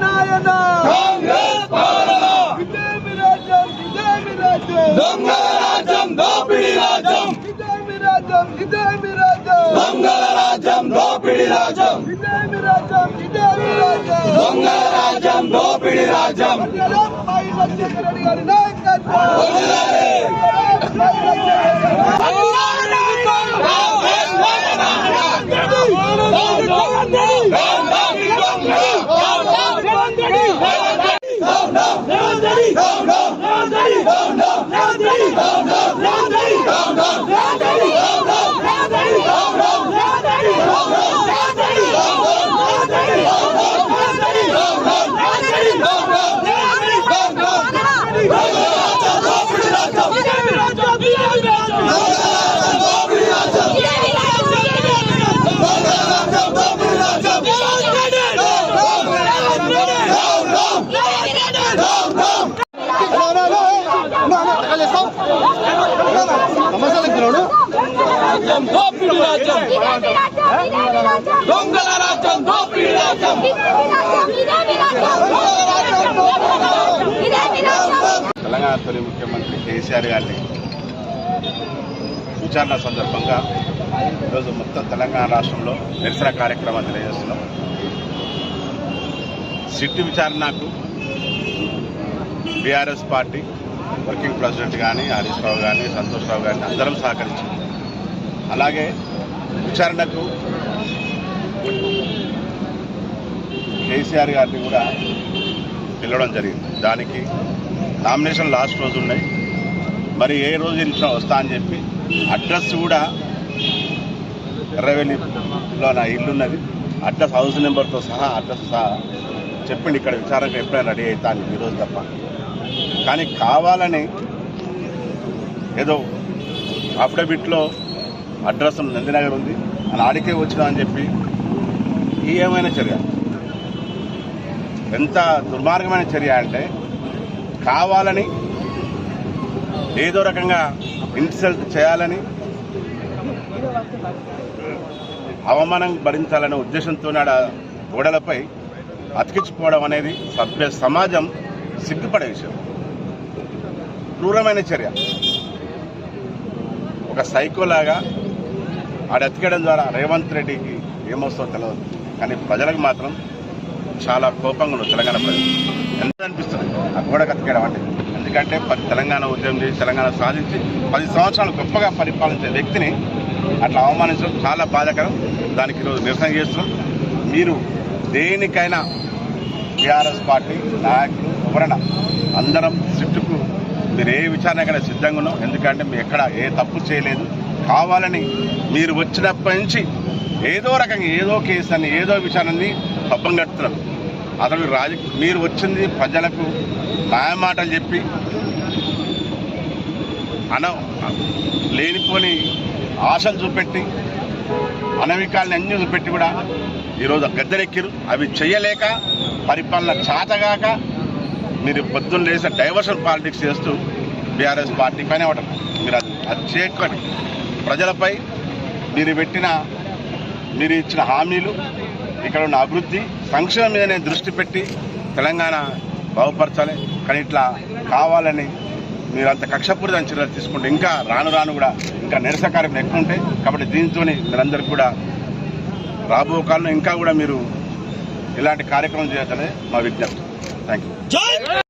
నాయన కాంగ్రెస్ పాలన ఇదేమి రాజ్యం ఇదేమి రాజ్యం దొంగల రాజ్యం దోపిడీ రాజ్యం ఇదేమి రాజ్యం ఇదేమి రాజ్యం దొంగల రాజ్యం దోపిడీ రాజ్యం ఇదేమి రాజ్యం ఇదేమి రాజ్యం దొంగల రాజ్యం దోపిడీ రాజ్యం వందనం పై రాజశేఖర రెడ్డి గారి నాయకత్వం வேண்டும் రాజ్యం దొంగల రాజ్యం రాజ్యం తెలంగాణ తొలి ముఖ్యమంత్రి కేసీఆర్ గారిని విచారణ సందర్భంగా ఈరోజు మొత్తం తెలంగాణ రాష్ట్రంలో నిరసన కార్యక్రమం తెలియజేస్తున్నాం. సిట్టు విచారణకు బీఆర్ఎస్ పార్టీ వర్కింగ్ ప్రెసిడెంట్ కానీ హరీష్ రావు కానీ సంతోష్ రావు కానీ అందరం సహకరించారు అలాగే విచారణకు కేసీఆర్ గారిని కూడా పిలవడం జరిగింది. దానికి నామినేషన్ లాస్ట్ రోజు ఉన్నాయి. మరి ఏ రోజు ఇంట్లో వస్తా అని చెప్పి అడ్రస్ కూడా ఎర్రవెల్లిలో నా ఇల్లున్నది. అడ్రస్ హౌస్ నెంబర్తో సహా అడ్రస్ సహా చెప్పిండి. ఇక్కడ విచారంగా ఎప్పుడైనా రెడీ అవుతా అని ఈరోజు తప్ప కానీ కావాలని ఏదో అఫిడవిట్లో అడ్రస్ నందినగర్ ఉంది. అని ఆడికే వచ్చినా అని చెప్పి ఈ ఏమైనా చర్య? ఎంత దుర్మార్గమైన చర్య అంటే కావాలని ఏదో రకంగా ఇన్సల్ట్ చేయాలని అవమానం భరించాలనే ఉద్దేశంతో ఆడ గోడలపై అతికించుకోవడం అనేది సభ్య సమాజం సిగ్గుపడే విషయం. క్రూరమైన చర్య. ఒక సైకోలాగా ఆడ ఎతికేయడం ద్వారా రేవంత్ రెడ్డికి ఏమొస్తుందో తెలియదు కానీ ప్రజలకు మాత్రం చాలా కోపంగా ఉన్నారు తెలంగాణ ప్రజలు. ఎంత అనిపిస్తుంది? ఆ గోడకు అతికేయడం అంటే? ఎందుకంటే పది తెలంగాణ ఉద్యమం చేసి తెలంగాణ సాధించి పది సంవత్సరాలు గొప్పగా పరిపాలించే వ్యక్తిని అట్లా అవమానించడం చాలా బాధాకరం. దానికి ఈరోజు నిరసన చేస్తున్నాం. మీరు దేనికైనా టీఆర్ఎస్ పార్టీ నాయకులు వివరణ. అందరం సిట్టుకు మీరు ఏ విచారణకైనా సిద్ధంగా ఉన్నాం. ఎందుకంటే మీరు ఎక్కడ ఏ తప్పు చేయలేదు. కావాలని మీరు వచ్చినప్పటి నుంచి ఏదో రకంగా ఏదో కేసు అని ఏదో విచారణని పబ్బం కడుతున్నాం. అసలు రాజ మీరు వచ్చింది ప్రజలకు మాయమాటలు చెప్పి అన లేనిపోని ఆశలు చూపెట్టి అనవికాలని అన్ని చూపెట్టి కూడా ఈరోజు గద్దెరెక్కిరు అవి చేయలేక పరిపాలన చాతగాక మీరు పొద్దున్న లేసిన డైవర్షన్ పాలిటిక్స్ చేస్తూ బీఆర్ఎస్ పార్టీ పైన ఇవ్వటం మీరు అది అది చేయకండి. ప్రజలపై మీరు పెట్టిన మీరు ఇచ్చిన హామీలు ఇక్కడ ఉన్న అభివృద్ధి సంక్షేమం మీదనే దృష్టి పెట్టి తెలంగాణ బాగుపరచాలి. కానీ ఇట్లా కావాలని మీరు అంత కక్షపూరితం చర్యలు తీసుకుంటే ఇంకా రాను రాను కూడా ఇంకా నిరసన కార్యక్రమం ఎక్కువ ఉంటాయి. కాబట్టి దీంతో మీరందరికీ కూడా రాబో కాలంలో ఇంకా కూడా మీరు ఇలాంటి కార్యక్రమం చేయాలని మా విజ్ఞప్తి. Thank you.